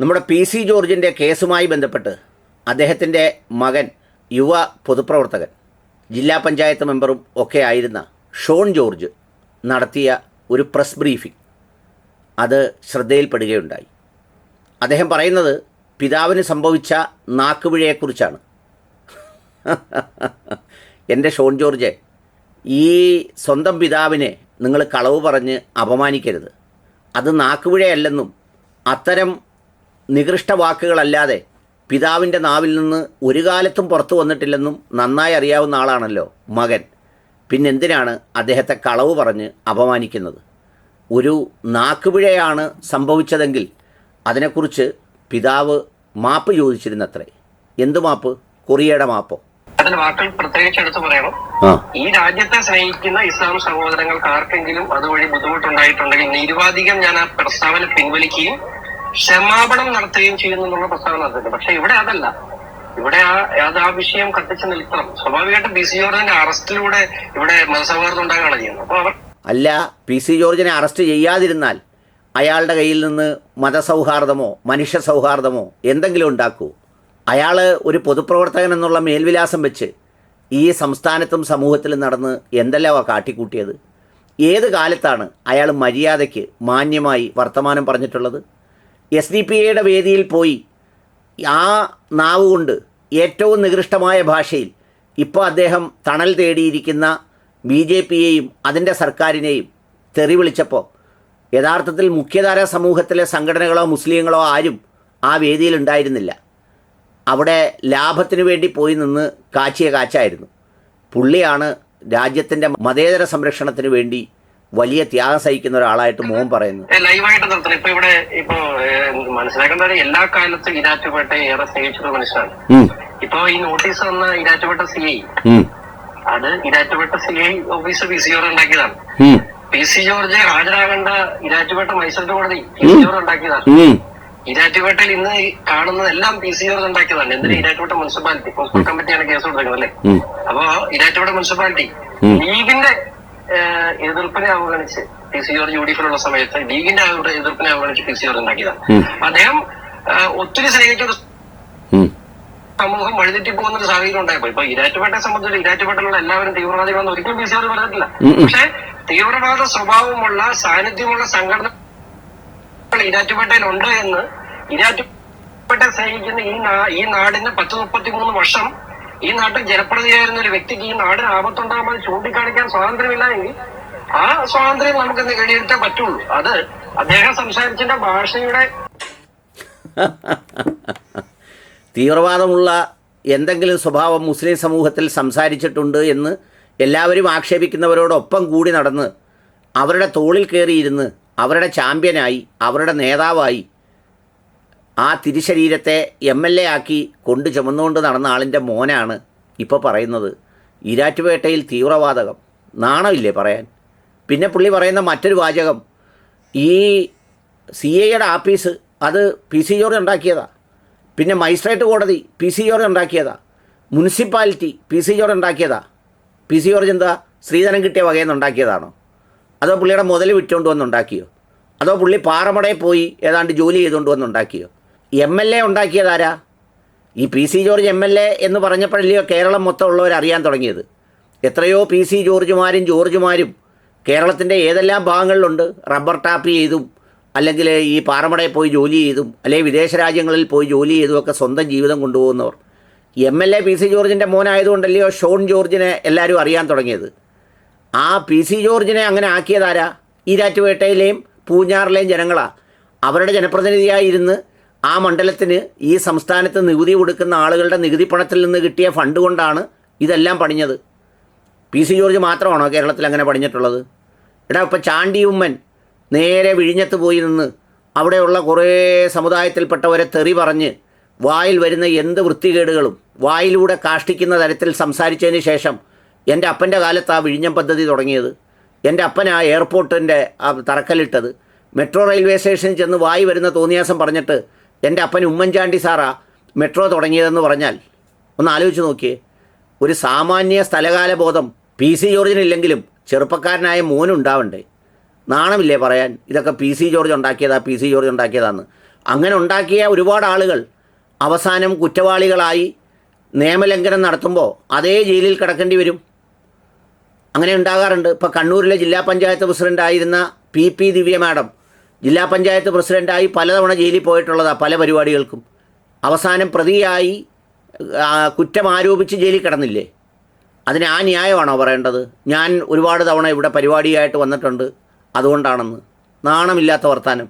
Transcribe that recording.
നമ്മുടെ P C ജോർജിന്റെ കേസുമായി ബന്ധപ്പെട്ട് അദ്ദേഹത്തിന്റെ മകൻ യുവ പൊതുപ്രവർത്തകൻ ജില്ലാ പഞ്ചായത്ത് മെമ്പറും ഒക്കെ ആയിരുന്ന ഷോൺ ജോർജ് നടത്തിയ ഒരു പ്രസ് ബ്രീഫിംഗ്. അത് ശ്രദ്ധയിൽപ്പെടുകയുണ്ടായി. അദ്ദേഹം പറയുന്നത് പിതാവിന് സംഭവിച്ച നാക്കുപിഴയെക്കുറിച്ചാണ്. എന്റെ ഷോൺ ജോർജ് ഈ സ്വന്തം പിതാവിനെ നിങ്ങൾ കളവ് പറഞ്ഞ് അപമാനിക്കരുത്. അത് നാക്കുപിഴയല്ലെന്നും അത്തരം നികൃഷ്ട വാക്കുകളല്ലാതെ പിതാവിന്റെ നാവിൽ നിന്ന് ഒരു കാലത്തും പുറത്തു വന്നിട്ടില്ലെന്നും നന്നായി അറിയാവുന്ന ആളാണല്ലോ മകൻ. പിന്നെന്തിനാണ് അദ്ദേഹത്തെ കളവ് പറഞ്ഞ് അപമാനിക്കുന്നത്? ഒരു നാക്കുപിഴയാണ് സംഭവിച്ചതെങ്കിൽ അതിനെക്കുറിച്ച് പിതാവ് മാപ്പ് ചോദിച്ചിരുന്നത്രേ. എന്ത് മാപ്പ്? കൊറിയയുടെ മാപ്പോ? അതിന് വാക്കുകൾ പ്രത്യേകിച്ച് എടുത്തു പറയണം. ഈ രാജ്യത്തെ സ്നേഹിക്കുന്ന ഇസ്ലാം സഹോദരങ്ങൾക്ക് ആർക്കെങ്കിലും അതുവഴി ബുദ്ധിമുട്ടുണ്ടായിട്ടുണ്ടെങ്കിൽ നിരുപാധികം ഞാൻ ആ പ്രസ്താവന പിൻവലിക്കുകയും ക്ഷമാപണം നടത്തുകയും ചെയ്യുന്നു എന്നുള്ള പ്രസ്താവന നടത്തുന്നുണ്ട് പക്ഷെ ഇവിടെ അതല്ല. ഇവിടെ ആ അത് ആ വിഷയം കത്തിച്ച് നിൽക്കണം. സ്വാഭാവികമായിട്ടും ബി സി ജോർജിന്റെ അറസ്റ്റിലൂടെ ഇവിടെ മതസൗഹാർദ്ദം ഉണ്ടാകുകയാണ് ചെയ്യുന്നത്. അവർ അല്ല പി സി ജോർജിനെ അറസ്റ്റ് ചെയ്യാതിരുന്നാൽ അയാളുടെ കയ്യിൽ നിന്ന് മതസൗഹാർദ്ദമോ മനുഷ്യ സൗഹാർദ്ദമോ എന്തെങ്കിലും ഉണ്ടാക്കൂ. അയാൾ ഒരു പൊതുപ്രവർത്തകൻ എന്നുള്ള മേൽവിലാസം വെച്ച് ഈ സംസ്ഥാനത്തും സമൂഹത്തിലും നടന്ന് എന്തെല്ലാമാണ് കാട്ടിക്കൂട്ടിയത്? ഏത് കാലത്താണ് അയാൾ മര്യാദയ്ക്ക് മാന്യമായി വർത്തമാനം പറഞ്ഞിട്ടുള്ളത്? എസ് ഡി പി എയുടെ വേദിയിൽ പോയി ആ നാവ് കൊണ്ട് ഏറ്റവും നികൃഷ്ടമായ ഭാഷയിൽ ഇപ്പോൾ അദ്ദേഹം തണൽ തേടിയിരിക്കുന്ന ബി ജെ പിയെയും അതിന്റെ സർക്കാരിനെയും തെറി വിളിച്ചപ്പോൾ യഥാർത്ഥത്തിൽ മുഖ്യധാര സമൂഹത്തിലെ സംഘടനകളോ മുസ്ലിങ്ങളോ ആരും ആ വേദിയിൽ ഉണ്ടായിരുന്നില്ല. അവിടെ ലാഭത്തിനു വേണ്ടി പോയി നിന്ന് കാച്ചിയ കാച്ചായിരുന്നു. പുള്ളിയാണ് രാജ്യത്തിന്റെ മതേതര സംരക്ഷണത്തിന് വേണ്ടി വലിയ ത്യാഗം സഹിക്കുന്ന ഒരാളായിട്ട് മോൻ പറയുന്നു. ലൈവായിട്ട് നിർത്തണം. ഇപ്പൊ ഇവിടെ ഇപ്പൊ മനസ്സിലാക്കേണ്ടത് എല്ലാ കാലത്തും ഇരാറ്റുപേട്ട ഏറെ സ്നേഹിച്ചൊരു മനുഷ്യനാണ്. ഇപ്പൊ ഈ നോട്ടീസ് വന്ന ഇരാറ്റുപേട്ട സി ഐ. അത് Erattupetta C I office P C George ഉണ്ടാക്കിയതാണ്. പി സി ജോർജ് ഹാജരാകേണ്ട ഇരാറ്റുപേട്ട മൈസൂർ കോടതി പി സി ജോർജ് ഉണ്ടാക്കിയതാണ്. ഇരാറ്റുപേട്ടയിൽ ഇന്ന് കാണുന്നതെല്ലാം പി സി ജോർജ് ഉണ്ടാക്കിയതാണ്. എന്തിനാ? ഇരാറ്റുപേട്ട മുനിസിപ്പാലിറ്റി. കമ്മിറ്റിയാണ് കേസ് കൊടുക്കുന്നത് അല്ലേ. അപ്പൊ ഇരാറ്റുപേട്ട മുനിസിപ്പാലിറ്റി ലീഗിന്റെ എതിർപ്പിനെ അവഗണിച്ച് P C George U D എഫിലുള്ള സമയത്ത് ലീഗിന്റെ അവരുടെ എതിർപ്പിനെ അവഗണിച്ച് പി സി ജോർജ് ഉണ്ടാക്കിയതാണ്. അദ്ദേഹം ഒത്തിരി സ്നേഹിച്ച ഒരു സമൂഹം വഴിതെറ്റി പോകുന്ന ഒരു സാഹചര്യം ഉണ്ടായപ്പോ ഇപ്പൊ ഇരാറ്റുപേട്ടയെ സംബന്ധിച്ച് ഇരാറ്റുപേട്ടയിലുള്ള എല്ലാവരും തീവ്രവാദികളെന്ന് ഒരിക്കലും പി സി ജോർജ് പറഞ്ഞിട്ടില്ല. പക്ഷെ തീവ്രവാദ സ്വഭാവമുള്ള സാന്നിധ്യമുള്ള സംഘടന ഇരാറ്റുപേട്ടയിൽ ഉണ്ട് എന്ന് ഇരാറ്റുപേട്ട സ്നേഹിക്കുന്ന ഈ ഈ നാടിന് പത്ത് മുപ്പത്തി മൂന്ന് വർഷം ഈ നാട്ടിൽ ജനപ്രതിയായിരുന്ന ഒരു വ്യക്തിക്ക് ഈ നാടിന് ആപത്തുണ്ടാകുമ്പോൾ ചൂണ്ടിക്കാണിക്കാൻ സ്വാതന്ത്ര്യമില്ല എങ്കിൽ ആ സ്വാതന്ത്ര്യം നമുക്ക് നേടിയെടുക്കാൻ പറ്റുള്ളൂ. അത് അദ്ദേഹം സംസാരിച്ചിന്റെ ഭാഷയുടെ തീവ്രവാദമുള്ള എന്തെങ്കിലും സ്വഭാവം മുസ്ലിം സമൂഹത്തിൽ സംസാരിച്ചിട്ടുണ്ട് എന്ന് എല്ലാവരും ആക്ഷേപിക്കുന്നവരോടൊപ്പം കൂടി നടന്ന് അവരുടെ തോളിൽ കയറിയിരുന്ന് അവരുടെ ചാമ്പ്യനായി അവരുടെ നേതാവായി ആ തിരിശരീരത്തെ എം എൽ എ ആക്കി കൊണ്ടു ചുമന്നുകൊണ്ട് നടന്ന ആളിന്റെ മോനാണ് ഇപ്പോൾ പറയുന്നത്. ഈരാറ്റുപേട്ടയിൽ തീവ്രവാതകം. നാണമില്ലേ പറയാൻ? പിന്നെ പുള്ളി പറയുന്ന മറ്റൊരു വാചകം. ഈ സി ഐയുടെ ആഫീസ് അത് പി സി ജോർജ് ഉണ്ടാക്കിയതാ. പിന്നെ മജിസ്ട്രേറ്റ് കോടതി പി സി ജോർജ് ഉണ്ടാക്കിയതാ. മുനിസിപ്പാലിറ്റി പി സി ജോർജ് ഉണ്ടാക്കിയതാ. പി സി ജോർജ് എന്താ? സ്ത്രീധനം കിട്ടിയ വകയിൽ നിന്ന് ഉണ്ടാക്കിയതാണോ? അതോ പുള്ളിയുടെ മുതൽ വിറ്റുകൊണ്ട് വന്നുണ്ടാക്കിയോ അതോ പുള്ളി പാറമടയിൽ പോയി ഏതാണ്ട് ജോലി ചെയ്തുകൊണ്ട് വന്നുണ്ടാക്കിയോ എം എൽ എ ഉണ്ടാക്കിയതാരാ? ഈ P C George M L A എന്ന് പറഞ്ഞപ്പോഴല്ലയോ കേരളം മൊത്തം ഉള്ളവർ അറിയാൻ തുടങ്ങിയത്. എത്രയോ പി സി ജോർജുമാരും ജോർജുമാരും കേരളത്തിന്റെ ഏതെല്ലാം ഭാഗങ്ങളിലുണ്ട്? റബ്ബർ ടാപ്പ് ചെയ്തും അല്ലെങ്കിൽ ഈ പാറമടയിൽ പോയി ജോലി ചെയ്തും അല്ലെങ്കിൽ വിദേശ രാജ്യങ്ങളിൽ പോയി ജോലി ചെയ്തും ഒക്കെ സ്വന്തം ജീവിതം കൊണ്ടുപോകുന്നവർ. M L A P C ജോർജിന്റെ മോനായതുകൊണ്ടല്ലയോ ഷോൺ ജോർജിനെ എല്ലാവരും അറിയാൻ തുടങ്ങിയത്. ആ പി സി ജോർജിനെ അങ്ങനെ ആക്കിയതാരാ? ഈരാറ്റുപേട്ടയിലെയും പൂഞ്ഞാറിലെയും ജനങ്ങളാണ് അവരുടെ ജനപ്രതിനിധിയായി ഇരുന്ന് ആ മണ്ഡലത്തിന് ഈ സംസ്ഥാനത്ത് നികുതി കൊടുക്കുന്ന ആളുകളുടെ നികുതി പണത്തിൽ നിന്ന് കിട്ടിയ ഫണ്ട് കൊണ്ടാണ് ഇതെല്ലാം പണിഞ്ഞത്. പി സി ജോർജ് മാത്രമാണോ കേരളത്തിൽ അങ്ങനെ പണിഞ്ഞിട്ടുള്ളത്? എടാ ഇപ്പം ചാണ്ടി ഉമ്മൻ നേരെ വിഴിഞ്ഞത്ത് പോയി നിന്ന് അവിടെയുള്ള കുറേ സമുദായത്തിൽപ്പെട്ടവരെ തെറി പറഞ്ഞ് വായിൽ വരുന്ന എന്ത് വൃത്തികേടുകളും വായിലൂടെ കാഷ്ടിക്കുന്ന തരത്തിൽ സംസാരിച്ചതിന് ശേഷം എന്റെ അപ്പന്റെ കാലത്ത് ആ വിഴിഞ്ഞം പദ്ധതി തുടങ്ങിയത്. എന്റെ അപ്പൻ ആ എയർപോർട്ടിന്റെ ആ തറക്കല്ലിട്ടത്. മെട്രോ റെയിൽവേ സ്റ്റേഷനിൽ ചെന്ന് വായി വരുന്ന തോന്നിയാസം പറഞ്ഞിട്ട് എന്റെ അപ്പൻ ഉമ്മൻചാണ്ടി സാറാ മെട്രോ തുടങ്ങിയതെന്ന് പറഞ്ഞാൽ ഒന്ന് ആലോചിച്ച് നോക്കിയേ. ഒരു സാമാന്യ സ്ഥലകാല ബോധം പി സി ജോർജിനില്ലെങ്കിലും ചെറുപ്പക്കാരനായ മോനുണ്ടാവണ്ടേ നാണമില്ലേ പറയാൻ? ഇതൊക്കെ പി സി ജോർജ് ഉണ്ടാക്കിയതാ പി സി ജോർജ് ഉണ്ടാക്കിയതാന്ന്. അങ്ങനെ ഉണ്ടാക്കിയ ഒരുപാട് ആളുകൾ അവസാനം കുറ്റവാളികളായി നിയമലംഘനം നടത്തുമ്പോൾ അതേ ജയിലിൽ കിടക്കേണ്ടി വരും. അങ്ങനെ ഉണ്ടാകാറുണ്ട്. ഇപ്പോൾ കണ്ണൂരിലെ ജില്ലാ പഞ്ചായത്ത് പ്രസിഡന്റായിരുന്ന പി പി ദിവ്യ മാഡം ജില്ലാ പഞ്ചായത്ത് പ്രസിഡന്റായി പലതവണ ജയിലിൽ പോയിട്ടുള്ളതാണ് പല പരിപാടികൾക്കും. അവസാനം പ്രതിയായി കുറ്റം ആരോപിച്ച് ജയിലിൽ കിടന്നില്ലേ? അതിന് ആ ന്യായമാണോ പറയേണ്ടത്? ഞാൻ ഒരുപാട് തവണ ഇവിടെ പരിപാടിയായിട്ട് വന്നിട്ടുണ്ട് അതുകൊണ്ടാണെന്ന്. നാണമില്ലാത്ത വർത്താനം.